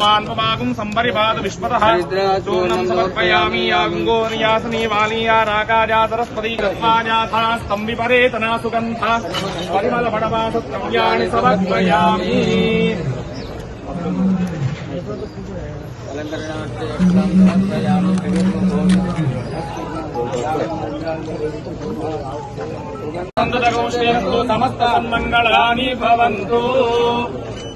పుమాన్ పమాగం సంపరిపాద విశ్వతః చూర్ణం సమర్పయామి యాగంగో నియాసనీ వాలీయా రాకాజా సరస్వతి కృత్వాజాథా స్తంభిపరేతనా సుగంధ పరిమళ పడవాస ద్రవ్యాణి సమర్పయామి సమస్త సన్మంగళాని భవంతు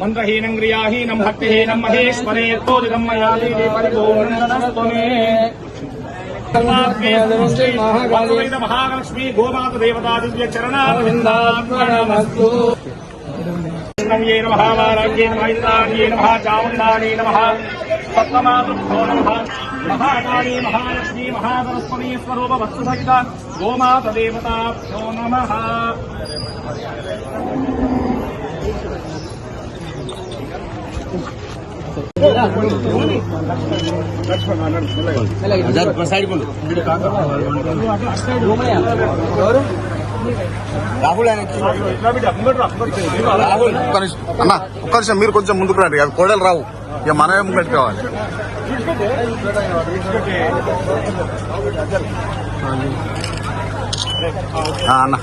मंत्रहीनं क्रियाहीनं भक्तिहीनं महेश्वरे महालक्ष्मी गोमातदेवतादिव्यचरणारविन्दात्मनमस्तु। देवता दिव्य वाराग्ये नमः इन्द्राण्ये नमः चामुण्डानि नमः। सप्तमातुभ्यो महाकाली महालक्ष्मी महासरस्वती स्वरूप वस्तुसहित गोमातदेवताभ्यो नमः। రాహుల్ అన్న ఒక్క నిమిషం మీరు కొంచెం ముందుకు రండి అవి కోడలు రావు ఇక మనమే ముంగటి కావాలి అన్న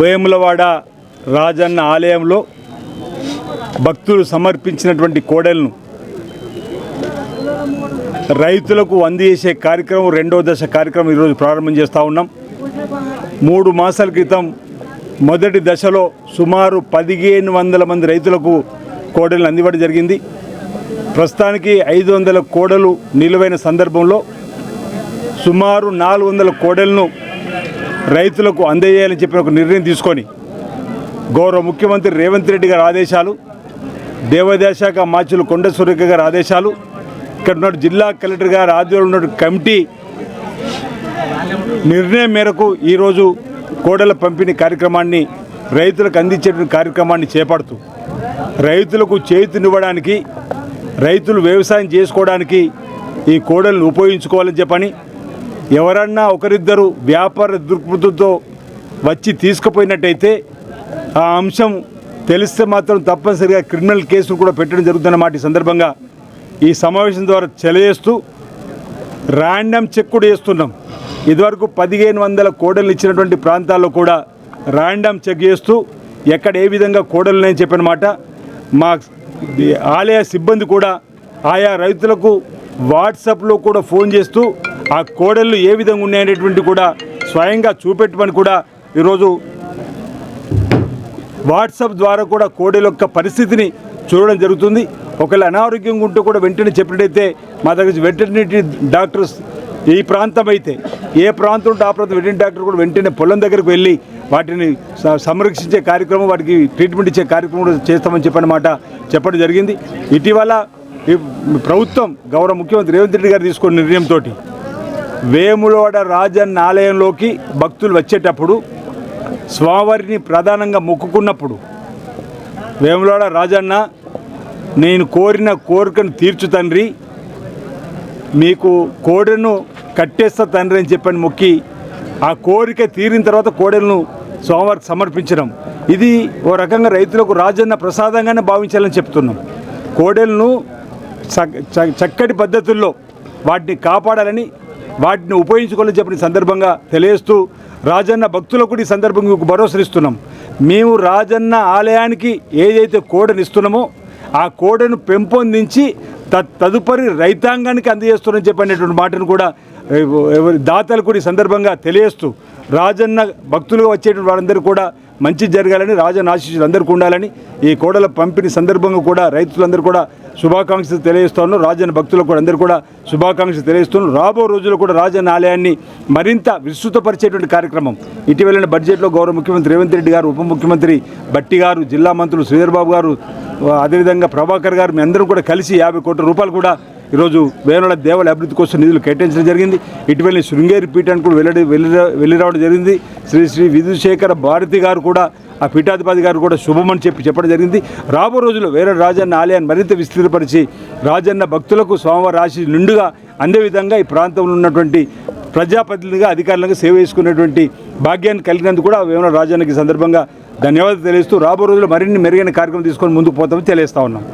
వేములవాడ రాజన్న ఆలయంలో భక్తులు సమర్పించినటువంటి కోడలను రైతులకు అందజేసే కార్యక్రమం రెండో దశ కార్యక్రమం ఈరోజు ప్రారంభం చేస్తూ ఉన్నాం. మూడు మాసాల క్రితం మొదటి దశలో సుమారు పదిహేను వందల మంది రైతులకు కోడలను అందివ్వడం జరిగింది. ప్రస్తుతానికి ఐదు వందల కోడలు నిలువైన సందర్భంలో సుమారు నాలుగు వందల కోడలను రైతులకు అందజేయాలని చెప్పిన ఒక నిర్ణయం తీసుకొని గౌరవ ముఖ్యమంత్రి రేవంత్ రెడ్డి గారి ఆదేశాలు దేవాదాయ శాఖ మాచులు కొండ సురేఖ గారి ఆదేశాలు ఇక్కడ ఉన్న జిల్లా కలెక్టర్ గారి ఆధ్వర్యంలో ఉన్న కమిటీ నిర్ణయం మేరకు ఈరోజు కోడల పంపిణీ కార్యక్రమాన్ని రైతులకు అందించే కార్యక్రమాన్ని చేపడుతూ రైతులకు చేతినివ్వడానికి రైతులు వ్యవసాయం చేసుకోవడానికి ఈ కోడలను ఉపయోగించుకోవాలని చెప్పని ఎవరన్నా ఒకరిద్దరు వ్యాపార దృక్పథంతో వచ్చి తీసుకుపోయినట్టయితే ఆ అంశం తెలిస్తే మాత్రం తప్పనిసరిగా క్రిమినల్ కేసులు కూడా పెట్టడం జరుగుతుందన్నమాట ఈ సందర్భంగా ఈ సమావేశం ద్వారా తెలియజేస్తూ ర్యాండమ్ చెక్ కూడా చేస్తున్నాం. ఇదివరకు పదిహేను వందల కోడలు ఇచ్చినటువంటి ప్రాంతాల్లో కూడా ర్యాండమ్ చెక్ చేస్తూ ఎక్కడ ఏ విధంగా కూడలు నేను చెప్పిన మాట. మా ఆలయ సిబ్బంది కూడా ఆయా రైతులకు వాట్సాప్లో కూడా ఫోన్ చేస్తూ ఆ కోడళ్ళు ఏ విధంగా ఉన్నాయనేటువంటి కూడా స్వయంగా చూపెట్టమని కూడా ఈరోజు వాట్సాప్ ద్వారా కూడా కోడెల యొక్క పరిస్థితిని చూడడం జరుగుతుంది. ఒకవేళ అనారోగ్యంగా ఉంటే కూడా వెంటనే చెప్పినట్టయితే మా దగ్గర వెంటనే డాక్టర్స్ ఈ ప్రాంతం అయితే ఏ ప్రాంతం ఉంటే ఆ ప్రాంతం వెటర్నరీ డాక్టర్ కూడా వెంటనే పొలం దగ్గరకు వెళ్ళి వాటిని సంరక్షించే కార్యక్రమం వాటికి ట్రీట్మెంట్ ఇచ్చే కార్యక్రమం కూడా చేస్తామని చెప్పనమాట చెప్పడం జరిగింది. ఇటీవల ప్రభుత్వం గౌరవ ముఖ్యమంత్రి రేవంత్ రెడ్డి గారు తీసుకున్న నిర్ణయంతో వేములవాడ రాజన్న ఆలయంలోకి భక్తులు వచ్చేటప్పుడు స్వామివారిని ప్రధానంగా మొక్కుకున్నప్పుడు వేములవాడ రాజన్న నేను కోరిన కోరికను తీర్చు తండ్రి మీకు కోడెను కట్టేస్తా తండ్రి అని చెప్పని మొక్కి ఆ కోరిక తీరిన తర్వాత కోడెలను సోమవారం సమర్పించడం ఇది ఓ రకంగా రైతులకు రాజన్న ప్రసాదంగానే భావించాలని చెప్తున్నాం. కోడెలను చ- చ- చక్కటి పద్ధతుల్లో వాటిని కాపాడాలని వాటిని ఉపయోగించుకోవాలని చెప్పిన సందర్భంగా తెలియజేస్తూ రాజన్న భక్తులకు కూడా ఈ సందర్భంగా మీకు భరోసా ఇస్తున్నాం మేము రాజన్న ఆలయానికి ఏదైతే కోడను ఇస్తున్నామో ఆ కోడను పెంపొందించి త- తదుపరి రైతాంగానికి అందజేస్తున్నామని చెప్పినటువంటి మాటను కూడా దాతలు కూడా ఈ సందర్భంగా తెలియజేస్తూ రాజన్న భక్తులుగా వచ్చేటువంటి వారందరూ కూడా మంచి జరగాలని రాజన్న ఆశీస్సులు అందరికీ ఉండాలని ఈ కోడల పంపిణీ సందర్భంగా కూడా రైతులందరూ కూడా శుభాకాంక్షలు తెలియజేస్తాను. రాజన్న భక్తులకు కూడా అందరూ కూడా శుభాకాంక్షలు తెలియజేస్తున్నాను రాబో రోజుల్లో కూడా రాజన్న ఆలయాన్ని మరింత విస్తృతపరిచేటువంటి కార్యక్రమం. ఇటీవలన బడ్జెట్లో గౌరవ ముఖ్యమంత్రి రేవంత్ రెడ్డి గారు ఉప ముఖ్యమంత్రి బట్టి గారు జిల్లా మంత్రులు శ్రీధర్ బాబు గారు అదేవిధంగా ప్రభాకర్ గారు మీ అందరం కూడా కలిసి యాభై కోట్ల రూపాయలు కూడా ఈరోజు వేనుల దేవాలయ అభివృద్ధి కోసం నిధులు కేటాయించడం జరిగింది. ఇటీవల శృంగేరి పీఠాన్ని కూడా వెళ్ళి వెళ్ళి వెళ్ళి రావడం జరిగింది. శ్రీ శ్రీ విధుశేఖర భారతి గారు కూడా ఆ పీఠాధిపతి గారు కూడా శుభమని చెప్పి చెప్పడం జరిగింది. రాబో రోజుల్లో వేరే రాజన్న ఆలయాన్ని మరింత విస్తృతపరిచి రాజన్న భక్తులకు స్వామివారి రాశి నిండుగా అందే విధంగా ఈ ప్రాంతంలో ఉన్నటువంటి ప్రజాప్రతినిధిగా అధికారులుగా సేవ చేసుకునేటువంటి భాగ్యాన్ని కలిగినందుకు కూడా వేమన రాజన్నకి సందర్భంగా ధన్యవాదాలు తెలియస్తూ రాబో రోజుల్లో మరిన్ని మెరుగైన కార్యక్రమం తీసుకొని ముందుకు పోతామని తెలియస్తా ఉన్నాం.